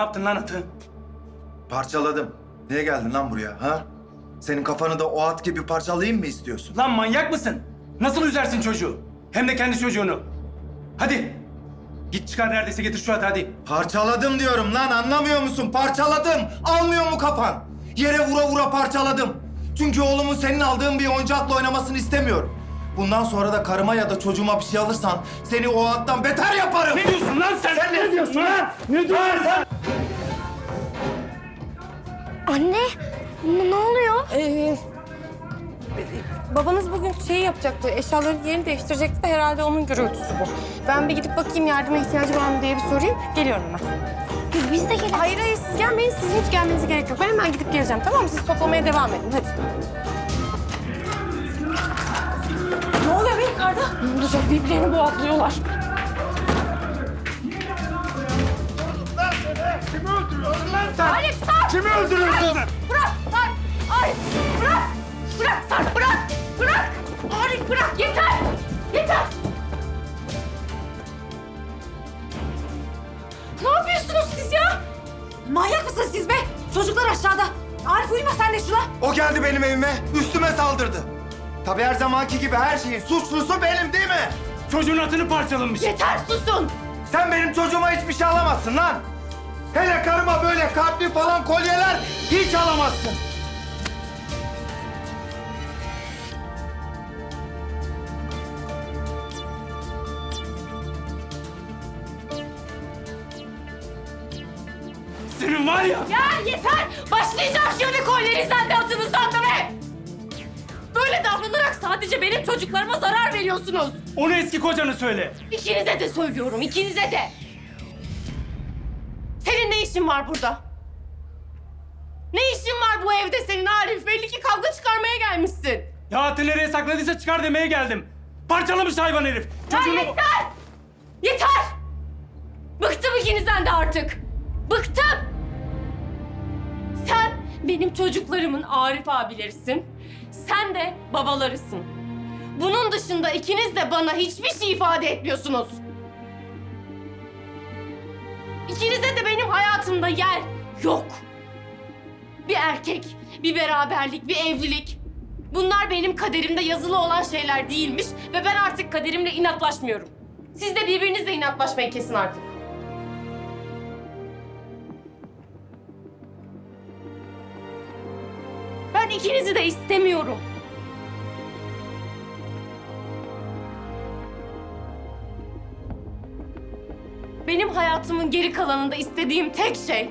Yaptın lan atı? Parçaladım. Niye geldin lan buraya ha? Senin kafanı da o at gibi parçalayayım mı istiyorsun? Lan manyak mısın? Nasıl üzersin çocuğu? Hem de kendi çocuğunu. Hadi. Git çıkar neredeyse getir şu atı hadi. Parçaladım diyorum lan anlamıyor musun? Parçaladım. Almıyor mu kafan? Yere vura vura parçaladım. Çünkü oğlumun senin aldığın bir oyuncakla oynamasını istemiyorum. Bundan sonra da karıma ya da çocuğuma bir şey alırsan seni o attan beter yaparım. Ne diyorsun lan sen? Sen ne diyorsun lan? Ne diyorsun sen? Anne, ne, ne oluyor? Ee, babanız bugün şey yapacaktı, eşyaların yerini değiştirecekti de herhalde onun gürültüsü bu. Ben bir gidip bakayım yardıma ihtiyacı var mı diye bir sorayım. Geliyorum ben. Biz, biz de gelelim. Hayır hayır siz gelmeyin, sizin hiç gelmenize gerek yok. Ben hemen gidip geleceğim tamam mı? Siz toplamaya devam edin hadi. Ne oluyor be yukarıda? Ne olacak birbirlerini boğazlıyorlar. Arif Sarp! Kimi öldürüyorsun? Bırak Sarp! Arif bırak! Bırak Sarp bırak! Bırak! Arif bırak yeter! Yeter! Ne yapıyorsunuz siz ya? Manyak mısınız siz be? Çocuklar aşağıda. Arif uyuma sen de şuna. O geldi benim evime, üstüme saldırdı. Tabii her zamanki gibi her şeyin suçlusu benim değil mi? Çocuğun atını parçalamış. Yeter susun! Sen benim çocuğuma hiçbir şey alamazsın lan. Hele karıma böyle falan kolyeler hiç alamazsın. Senin var ya. Ya yeter! Başlayacağım şimdi kollerinizden de atınızdan da be! Böyle davranarak sadece benim çocuklarıma zarar veriyorsunuz. Onu eski kocanı söyle. İkinize de söylüyorum, ikinize de. Senin ne işin var burada? Ne işin var bu evde senin Arif? Belli ki kavga çıkarmaya gelmişsin. Ya nereye sakladıysa çıkar demeye geldim. Parçalamış hayvan herif. Ya Çocuğunu... yeter! Yeter! Bıktım ikinizden de artık. Bıktım! Sen benim çocuklarımın Arif abilerisin. Sen de babalarısın. Bunun dışında ikiniz de bana hiçbir şey ifade etmiyorsunuz. İkinize de benim hayatımda yer yok. Bir erkek, bir beraberlik, bir evlilik. Bunlar benim kaderimde yazılı olan şeyler değilmiş ve ben artık kaderimle inatlaşmıyorum. Siz de birbirinizle inatlaşmayı kesin artık. Ben ikinizi de istemiyorum. Benim hayatımın geri kalanında istediğim tek şey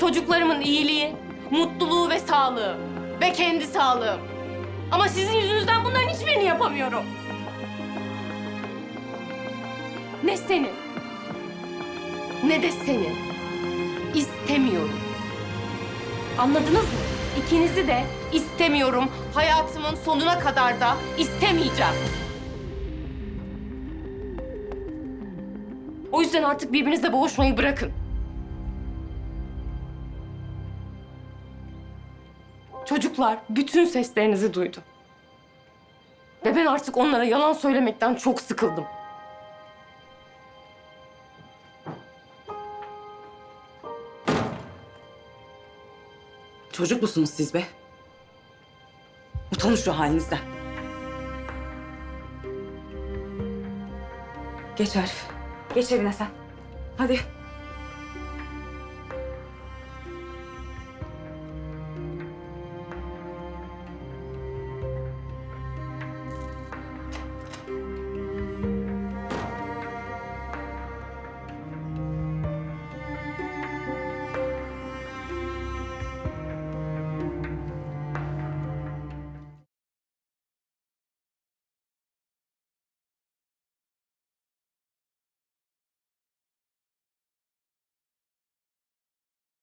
çocuklarımın iyiliği, mutluluğu ve sağlığı ve kendi sağlığım. Ama sizin yüzünüzden bunların hiçbirini yapamıyorum. Ne senin ne de senin. İstemiyorum. Anladınız mı? İkinizi de istemiyorum. Hayatımın sonuna kadar da istemeyeceğim. O yüzden artık birbirinizle boğuşmayı bırakın. Çocuklar bütün seslerinizi duydu. Ve ben artık onlara yalan söylemekten çok sıkıldım. Çocuk musunuz siz be? Utanın şu halinizden. Geç Arif. Geç evine sen. Hadi.